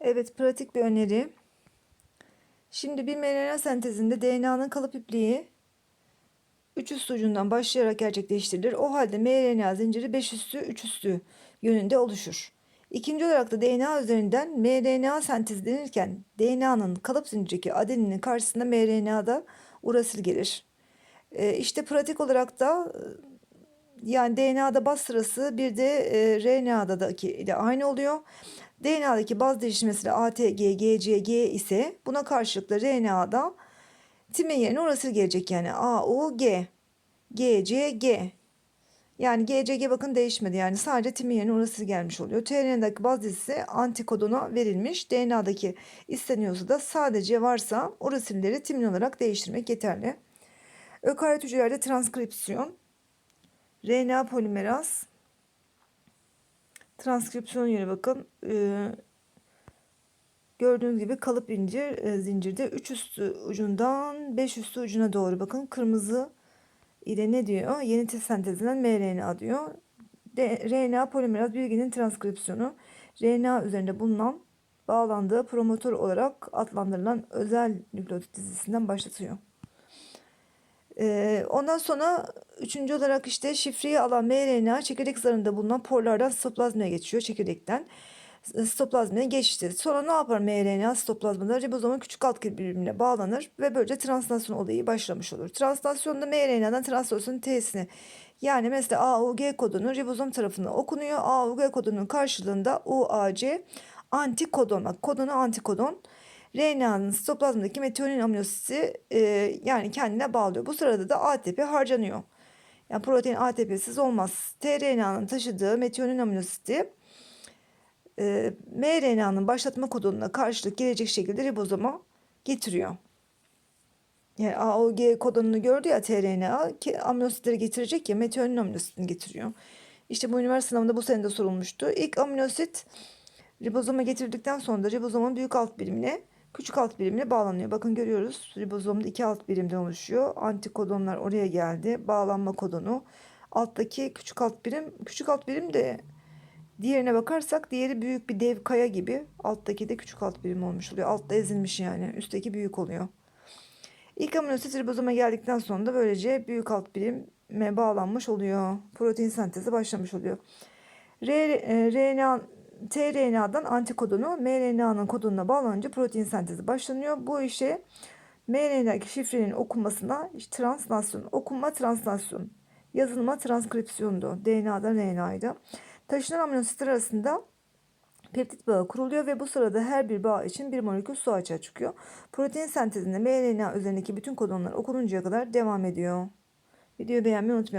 Evet, pratik bir öneri. Şimdi bir mRNA sentezinde DNA'nın kalıp ipliği 3 üstü ucundan başlayarak gerçekleştirilir. O halde mRNA zinciri 5 üstü 3 üstü yönünde oluşur. İkinci olarak da DNA üzerinden mRNA sentezlenirken DNA'nın kalıp zincirindeki adeninin karşısında mRNA'da urasil gelir. Ee, işte pratik olarak da yani DNA'da baz sırası bir de e, RNA'daki ile aynı oluyor. DNA'daki baz değişimi mesela ATG, GC, G ise buna karşılıklı RNA'da timin yerine orası gelecek yani A, U, G, G, C, G. Yani GCG bakın değişmedi yani sadece timin yerine orası gelmiş oluyor. tRNA'daki baz dizisi antikodona verilmiş. DNA'daki isteniyorsa da sadece varsa urasilleri timin olarak değiştirmek yeterli. Ökaryot hücrelerde transkripsiyon, RNA polimeraz, transkripsiyon yeri bakın. Ee, gördüğünüz gibi kalıp incir e, zincirde 3 üstü ucundan 5 üstü ucuna doğru bakın kırmızı ile ne diyor? Yeni sentezlenen mRNA diyor. De, RNA polimeraz bilginin transkripsiyonu RNA üzerinde bulunan bağlandığı promotör olarak adlandırılan özel nükleotit dizisinden başlatıyor. Ondan sonra üçüncü olarak işte şifreyi alan mRNA çekirdek zarında bulunan porlardan sitoplazmaya geçiyor çekirdekten. Sitoplazmaya geçti. Sonra ne yapar mRNA sitoplazmada ribozomun küçük alt birbirine bağlanır ve böylece translasyon olayı başlamış olur. Translasyonda mRNA'dan translasyonun T'sini yani mesela AUG kodunu ribozom tarafından okunuyor. AUG kodunun karşılığında UAC antikodon. Bak kodonu antikodon. RNA'nın sitoplazmadaki metiyonin aminositi e, yani kendine bağlıyor. Bu sırada da ATP harcanıyor. Yani protein ATP'siz olmaz. tRNA'nın taşıdığı metiyonin aminositi e, mRNA'nın başlatma kodonuna karşılık gelecek şekilde ribozoma getiriyor. Yani AOG kodonunu gördü ya tRNA ki aminositleri getirecek ya metiyonin aminositini getiriyor. İşte bu üniversite sınavında bu sene de sorulmuştu. İlk aminosit ribozoma getirdikten sonra ribozomun büyük alt birimine küçük alt birimine bağlanıyor. Bakın görüyoruz ribozomda iki alt birimden oluşuyor. Antikodonlar oraya geldi. Bağlanma kodonu. Alttaki küçük alt birim, küçük alt birim de diğerine bakarsak diğeri büyük bir dev kaya gibi. Alttaki de küçük alt birim olmuş oluyor. Altta ezilmiş yani. Üstteki büyük oluyor. İlk aminosit ribozoma geldikten sonra da böylece büyük alt birime bağlanmış oluyor. Protein sentezi başlamış oluyor. RNA tRNA'dan antikodonu mRNA'nın kodonuna bağlanınca protein sentezi başlanıyor. Bu işe mRNA'daki şifrenin okunmasına işte translasyon, okunma translasyon, yazılma transkripsiyondu. DNA'dan RNA'ydı. Taşınan aminositler arasında peptit bağı kuruluyor ve bu sırada her bir bağ için bir molekül su açığa çıkıyor. Protein sentezinde mRNA üzerindeki bütün kodonlar okununcaya kadar devam ediyor. Videoyu beğenmeyi unutmayalım.